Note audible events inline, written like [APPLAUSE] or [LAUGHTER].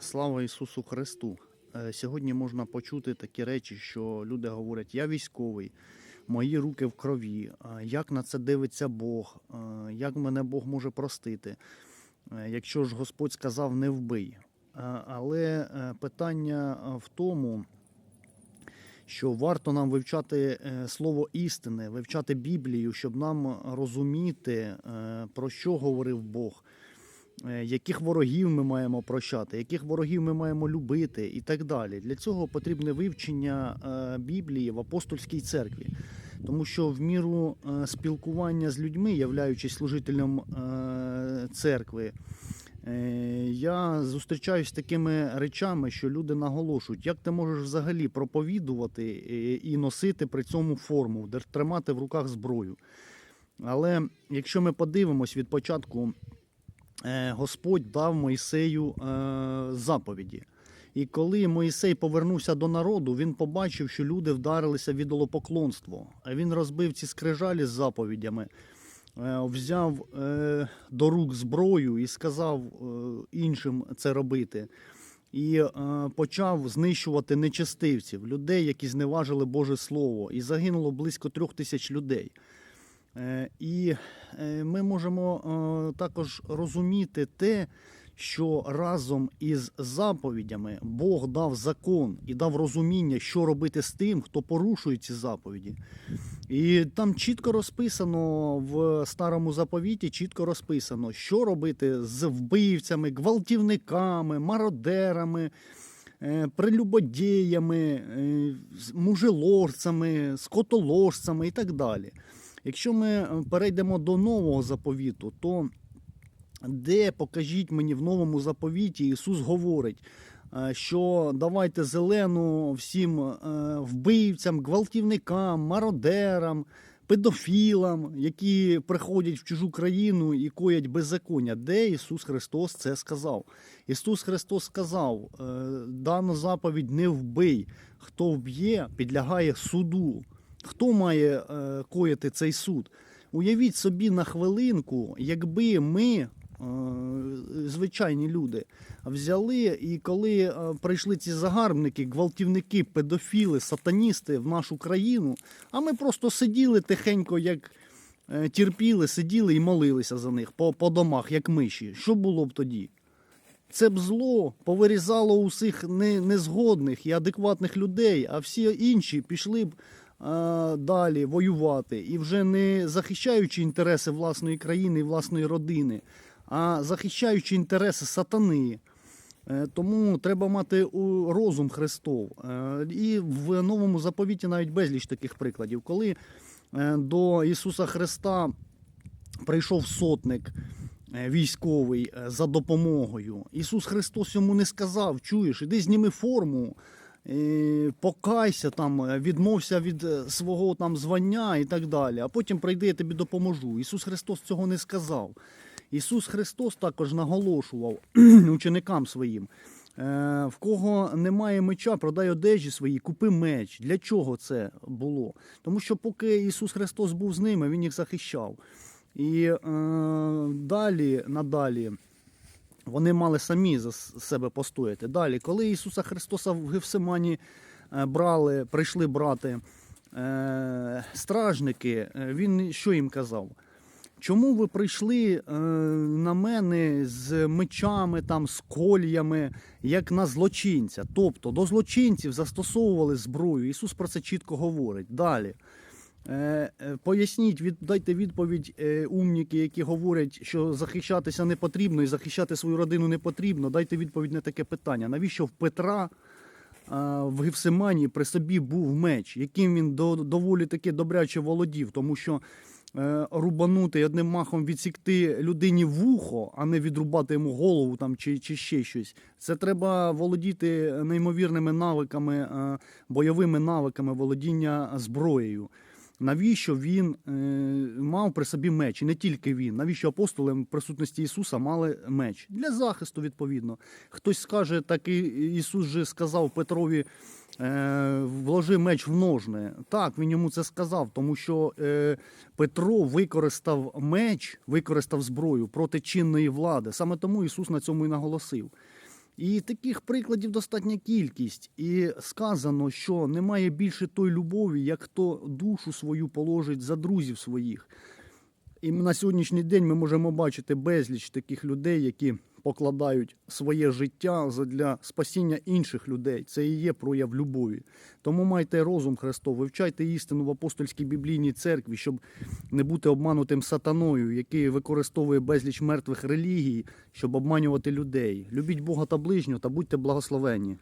Слава Ісусу Христу! Е, Сьогодні можна почути такі речі, що люди говорять: я військовий, мої руки в крові. е, Як на це дивиться Бог? Е, Як мене Бог може простити? Якщо ж Господь сказав, не вбий. Але питання в тому, що варто нам вивчати слово істини, вивчати Біблію, щоб нам розуміти, про що говорив Бог, яких ворогів ми маємо прощати, яких ворогів ми маємо любити і так далі. Для цього потрібне вивчення е, Біблії в апостольській церкві. Тому що в міру е, спілкування з людьми, являючись служителем е, церкви, Е, Я зустрічаюсь з такими речами, що люди наголошують, як ти можеш взагалі проповідувати е, і носити при цьому форму, тримати в руках зброю. Але якщо ми подивимось від початку, е, Господь дав Мойсею е, заповіді. І коли Моїсей повернувся до народу, він побачив, що люди вдарилися в ідолопоклонство. Він розбив ці скрижалі з заповідями, е, взяв е, до рук зброю і сказав е, іншим це робити. І е, почав знищувати нечестивців, людей, які зневажили Боже Слово. І загинуло близько трьох тисяч людей. Е, І е, ми можемо е, також розуміти те, що разом із заповідями Бог дав закон і дав розуміння, що робити з тим, хто порушує ці заповіді. І там чітко розписано в старому заповіті, чітко розписано, що робити з вбивцями, гвалтівниками, мародерами, прелюбодіями, мужеложцями, скотоложцями і так далі. Якщо ми е, перейдемо до нового заповіту, то де покажіть мені в новому заповіті Ісус говорить, е, що давайте зелену всім е, вбивцям, гвалтівникам, мародерам, педофілам, які приходять в чужу країну і коять беззаконня. Де Ісус Христос це сказав? Ісус Христос сказав: дану заповідь не вбий. Хто вб'є, підлягає суду. Хто має е, коїти цей суд? Уявіть собі на хвилинку, якби ми, е, звичайні люди, взяли і коли е, прийшли ці загарбники, гвалтівники, педофіли, сатаністи в нашу країну, а ми просто сиділи тихенько, як е, терпіли, сиділи і молилися за них по, по домах, як миші. Що було б тоді? Це б зло повирізало усіх не, незгодних і адекватних людей, а всі інші пішли б далі воювати і вже не захищаючи інтереси власної країни і власної родини, а захищаючи інтереси сатани. Е, Тому треба мати розум Христов. Е, І в новому заповіті навіть безліч таких прикладів, коли е, до Ісуса Христа прийшов сотник е, військовий е, за допомогою. Ісус Христос йому не сказав: чуєш, іди зніми форму, е, покайся там, е, відмовся від е, свого там звання і так далі. А потім прийди, я тобі допоможу. Ісус Христос цього не сказав. Ісус Христос також наголошував [CLEARS THROAT] ученикам своїм. е, В кого немає меча, продай одежі свої, купи меч. Для чого це було? Тому що поки Ісус Христос був з ними, Він їх захищав. І е, далі, надалі, вони мали самі за себе постояти. Далі, коли Ісуса Христоса в Гефсимані е, брали, прийшли брати е, стражники, е, він що їм казав? Чому ви прийшли е, на мене з мечами, там, з кольями, як на злочинця? Тобто до злочинців застосовували зброю. Ісус про це чітко говорить. Далі. Е, е, Поясніть, дайте відповідь е, умніки, які говорять, що захищатися не потрібно і захищати свою родину не потрібно. Дайте відповідь на таке питання. Навіщо в Петра в Гефсимані при собі був меч, яким він до, доволі таки добряче володів, тому що рубанути одним махом відсікти людині вухо, а не відрубати йому голову там, чи, чи ще щось. Це треба володіти неймовірними навиками, бойовими навиками володіння зброєю. Навіщо він е, мав при собі меч? І не тільки він. Навіщо апостоли в присутності Ісуса мали меч? Для захисту, відповідно. Хтось скаже, так і Ісус же сказав Петрові, е, вложи меч в ножне. Так, він йому це сказав, тому що е, Петро використав меч, використав зброю проти чинної влади. Саме тому Ісус на цьому і наголосив. І таких прикладів достатня кількість. І сказано, що немає більше той любові, як хто душу свою положить за друзів своїх. І на сьогоднішній день ми можемо бачити безліч таких людей, які покладають своє життя для спасіння інших людей. Це і є прояв любові. Тому майте розум Христов, вивчайте істину в апостольській біблійній церкві, щоб не бути обманутим сатаною, який використовує безліч мертвих релігій, щоб обманювати людей. Любіть Бога та ближнього та будьте благословенні.